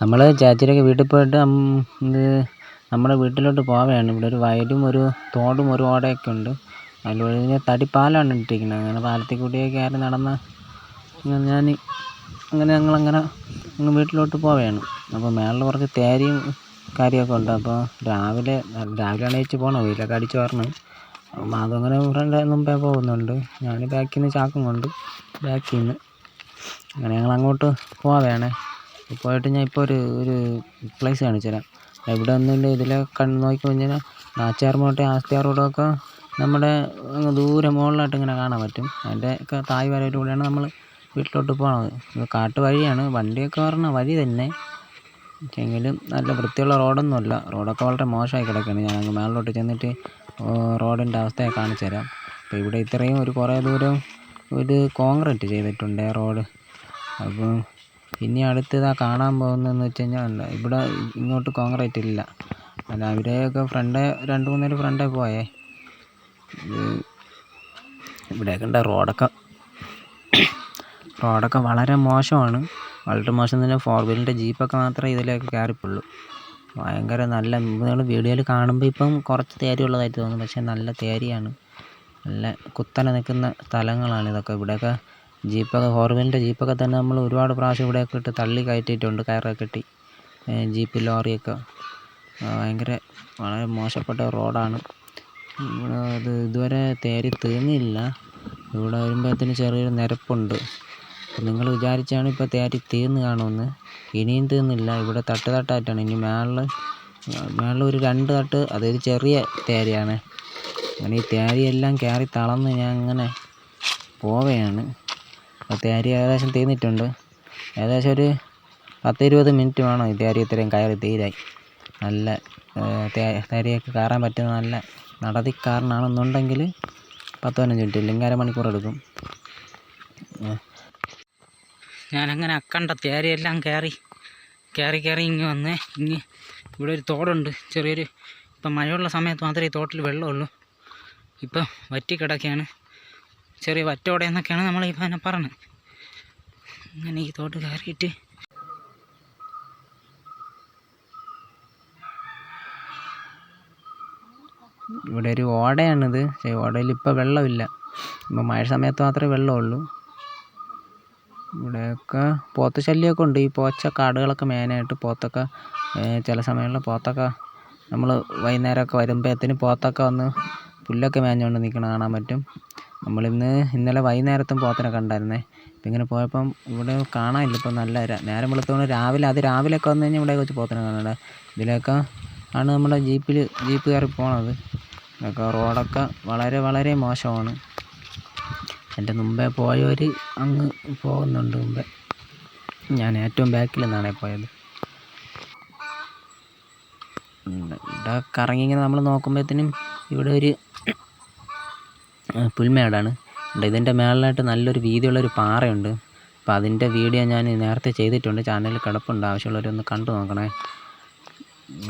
നമ്മൾ ചേച്ചിയുടെയൊക്കെ വീട്ടിൽ പോയിട്ട് ഇത് നമ്മുടെ വീട്ടിലോട്ട് പോവുകയാണ് ഇവിടെ ഒരു വയലും ഒരു തോടും ഒരു ഓടയൊക്കെ ഉണ്ട്. അതിലൂടെ തടി തടിപ്പാലമാണ് ഇട്ടിരിക്കുന്നത്. അങ്ങനെ പാലത്തിൽ കൂടിയൊക്കെ കയറി നടന്ന് ഞാൻ അങ്ങനെ ഞങ്ങളങ്ങനെ അങ്ങ് വീട്ടിലോട്ട് പോവുകയാണ് അപ്പോൾ മേളിൽ കുറച്ച് തേരയും കാര്യമൊക്കെ ഉണ്ട്. അപ്പോൾ രാവിലെ രാവിലെ എണീച്ച് പോകണം വെയിലൊക്കെ അടിച്ച് വരണം. അപ്പം അതങ്ങനെ ഫ്രണ്ട് മുമ്പേ പോകുന്നുണ്ട്. ഞാൻ ബാക്കിൽ നിന്ന് ചാക്കും കൊണ്ട് ബാക്കിൽ നിന്ന് അങ്ങനെ ഞങ്ങൾ അങ്ങോട്ട് പോവുകയാണേ പോയിട്ട് ഞാൻ ഇപ്പോൾ ഒരു ഒരു പ്ലേസ് കാണിച്ചു തരാം ഇവിടെ ഒന്നുമില്ല. ഇതിലെ കണ്ണ് നോക്കി കഴിഞ്ഞാൽ നാച്ചാർമോട്ടെ ആസ്തിയാർ റോഡൊക്കെ നമ്മുടെ അങ്ങ് ദൂരെ മുകളിലായിട്ട് ഇങ്ങനെ കാണാൻ പറ്റും. അതിന്റെ ഒക്കെ തായ് വരയിലൂടെയാണ് നമ്മൾ വീട്ടിലോട്ട് പോകുന്നത് ഇത് കാട്ട് വഴിയാണ്. വണ്ടിയൊക്കെ വരണ വഴി തന്നെ. എങ്കിലും നല്ല വൃത്തിയുള്ള റോഡൊന്നുമല്ല. റോഡൊക്കെ വളരെ മോശമായി കിടക്കുകയാണ്. ഞാൻ അങ്ങ് മേളിലോട്ട് ചെന്നിട്ട് റോഡിന്റെ അവസ്ഥയെ കാണിച്ചു തരാം അപ്പോൾ ഇവിടെ ഇത്രയും ഒരു കുറേ ദൂരം ഒരു കോൺക്രീറ്റ് ചെയ്തിട്ടുണ്ട് റോഡ്. അപ്പം ഇനി അടുത്തതാ കാണാൻ പോകുന്നതെന്ന് വെച്ച് കഴിഞ്ഞാൽ ഇവിടെ ഇങ്ങോട്ട് കോൺക്രീറ്റ് ഇല്ല. അല്ല അവിടെയൊക്കെ ഫ്രണ്ട് രണ്ട് മൂന്ന് ഫ്രണ്ടേ പോയേ. ഇവിടെയൊക്കെ ഉണ്ട് റോഡൊക്കെ. റോഡൊക്കെ വളരെ മോശമാണ്. വളരെ മോശം തന്നെ ഫോർ വീലിന്റെ ജീപ്പൊക്കെ മാത്രമേ ഇതിലേക്ക് കയറിപ്പുള്ളൂ. ഭയങ്കര നല്ല നിങ്ങൾ വീഡിയോയിൽ കാണുമ്പോൾ ഇപ്പം കുറച്ച് തേരി ഉള്ളതായിട്ട് തോന്നുന്നു പക്ഷേ നല്ല തേരിയാണ്. നല്ല കുത്തനെ നിൽക്കുന്ന സ്ഥലങ്ങളാണ് ഇതൊക്കെ. ഇവിടെയൊക്കെ ജീപ്പൊക്കെ ഫോർ വീലിന്റെ ജീപ്പൊക്കെ തന്നെ നമ്മൾ ഒരുപാട് പ്രാവശ്യം ഇവിടെയൊക്കെ ഇട്ട് തള്ളി കയറ്റിയിട്ടുണ്ട് കയറൊക്കെ കെട്ടി. ജീപ്പ് ലോറിയൊക്കെ. ഭയങ്കര വളരെ മോശപ്പെട്ട റോഡാണ്. ഇവിടെ അത് ഇതുവരെ തേരി തീർന്നില്ല. ഇവിടെ വരുമ്പോഴത്തേന് ചെറിയൊരു നിരപ്പുണ്ട്. നിങ്ങൾ വിചാരിച്ചാണ് ഇപ്പോൾ തേരി തീർന്ന് കാണുമെന്ന്. ഇനിയും തീർന്നില്ല. ഇവിടെ തട്ട് തട്ടായിട്ടാണ്. ഇനി മേളിൽ മേളിൽ ഒരു രണ്ട് തട്ട് അതൊരു ചെറിയ തേരിയാണ്. അങ്ങനെ ഈ തേരിയെല്ലാം കയറി തളർന്ന് ഞാൻ അങ്ങനെ പോവുകയാണ്. തേരി ഏകദേശം തീർന്നിട്ടുണ്ട്. ഏകദേശം ഒരു പത്ത് ഇരുപത് മിനിറ്റ് വേണം ഈ തേരി ഇത്രയും കയറി തീരാൻ. നല്ല തേരിയൊക്കെ കയറാൻ പറ്റുന്ന നല്ല നടത്തിക്കാരനാണെന്നുണ്ടെങ്കിൽ പത്ത് പതിനഞ്ച് മിനിറ്റ് ഇല്ലെങ്കിൽ അരമണിക്കൂർ എടുക്കും. ഞാനങ്ങനെ അക്കണ്ട തേരിയെല്ലാം കയറി കയറി കയറി ഇങ്ങ് വന്ന്. ഇങ്ങ് ഇവിടെ ഒരു തോടുണ്ട്. ചെറിയൊരു ഇപ്പം മഴയുള്ള സമയത്ത് മാത്രമേ ഈ തോട്ടിൽ വെള്ളമുള്ളൂ. ഇപ്പം വറ്റിക്കിടക്കുകയാണ് ചെറിയ വറ്റോടെ എന്നൊക്കെയാണ് നമ്മൾ ഈ അതിനെ പറഞ്ഞത്. അങ്ങനെ ഈ തോട്ട് കയറിയിട്ട്. ഇവിടെ ഒരു ഓടയാണിത്. ഓടയിൽ ഇപ്പോൾ വെള്ളമില്ല. ഇപ്പം മഴ സമയത്ത് മാത്രമേ വെള്ളമുള്ളൂ. ഇവിടെയൊക്കെ പോത്ത ശല്യമൊക്കെ ഉണ്ട്. ഈ പോച്ച കാടുകളൊക്കെ മെയിനായിട്ട് പോത്തൊക്കെ ചില സമയങ്ങളിൽ പോത്തൊക്കെ നമ്മൾ വൈകുന്നേരമൊക്കെ വരുമ്പോഴത്തേന് പോത്തൊക്കെ വന്ന് പുല്ലൊക്കെ മേഞ്ഞുകൊണ്ട് നിൽക്കണ കാണാൻ പറ്റും. നമ്മളിന്ന് ഇന്നലെ വൈകുന്നേരത്തും പോത്തിനെ കണ്ടായിരുന്നേ. ഇപ്പം ഇങ്ങനെ പോയപ്പം ഇവിടെ കാണാനില്ല. ഇപ്പം നല്ല നേരം വെളുത്തോണ്ട് രാവിലെ അത് രാവിലെയൊക്കെ വന്നു കഴിഞ്ഞാൽ ഇവിടെ വെച്ച് പോത്തിനെ കാണണ്ട ഇതിലൊക്കെ ആണ് നമ്മുടെ ജീപ്പിൽ ജീപ്പ് കയറി പോണത്. ഇതൊക്കെ റോഡൊക്കെ വളരെ വളരെ മോശമാണ്. എന്റെ മുമ്പേ പോയവർ അങ്ങ് പോകുന്നുണ്ട് മുമ്പേ. ഞാൻ ഏറ്റവും ബാക്കിൽ നിന്നാണ് പോയത്. ഇവിടെ കറങ്ങി ഇങ്ങനെ നമ്മൾ നോക്കുമ്പോഴത്തേനും ഇവിടെ ഒരു പുൽമേടാണ്. ഉണ്ട് ഇതിന്റെ മേളിലായിട്ട് നല്ലൊരു വീതിയുള്ളൊരു പാറയുണ്ട്. അപ്പോൾ അതിന്റെ വീഡിയോ ഞാൻ നേരത്തെ ചെയ്തിട്ടുണ്ട്. ചാനലിൽ കിടപ്പുണ്ട്. ആവശ്യമുള്ളവരൊന്ന് കണ്ടു നോക്കണേ.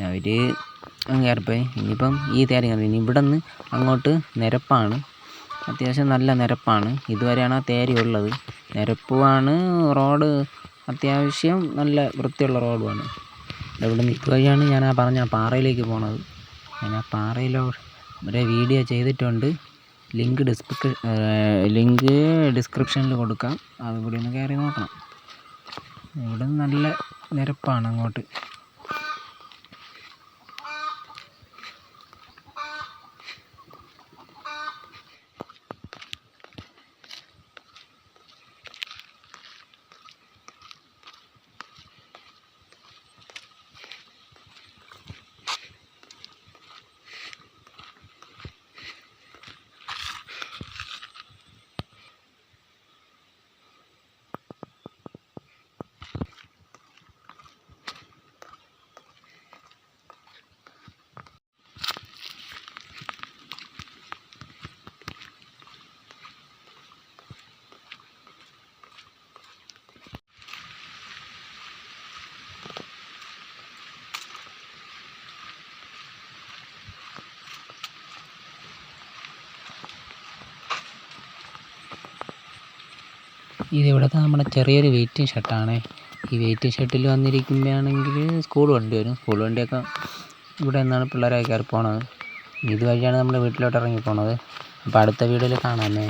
അവർ കയറിപ്പോയി. ഇനിയിപ്പം ഈ തേരി ഇനി ഇവിടെ നിന്ന് അങ്ങോട്ട് നിരപ്പാണ്. അത്യാവശ്യം നല്ല നിരപ്പാണ്. ഇതുവരെയാണ് ആ തേരി ഉള്ളത്. നിരപ്പുമാണ് റോഡ് അത്യാവശ്യം നല്ല വൃത്തിയുള്ള റോഡുമാണ്. ഇവിടെ ഇതുവഴിയാണ് ഞാൻ ആ പറഞ്ഞ പാറയിലേക്ക് പോണത്. ഞാൻ ആ പാറയിലോ ഒരു വീഡിയോ ചെയ്തിട്ടുണ്ട്. ലിങ്ക് ഡിസ്ക്രിപ്ഷൻ ലിങ്ക് ഡിസ്ക്രിപ്ഷനിൽ കൊടുക്കാം. അതുകൂടി ഒന്ന് കയറി നോക്കണം. ഇവിടെ നല്ല നിരപ്പാണ് അങ്ങോട്ട്. ഇത് ഇവിടുത്തെ നമ്മുടെ ചെറിയൊരു വെയിറ്റിംഗ് ഷെഡാണ് ഈ വെയിറ്റിംഗ് ഷെഡിൽ വന്നിരിക്കുമ്പോഴാണെങ്കിൽ സ്കൂൾ വണ്ടി വരും. സ്കൂൾ വണ്ടിയൊക്കെ ഇവിടെ നിന്നാണ് പിള്ളേരൊക്കെ കയറി പോണത്. ഇതുവഴിയാണ് നമ്മൾ വീട്ടിലോട്ട് ഇറങ്ങി പോണത്. അപ്പോൾ അടുത്ത വീഡിയോയിൽ കാണാമേ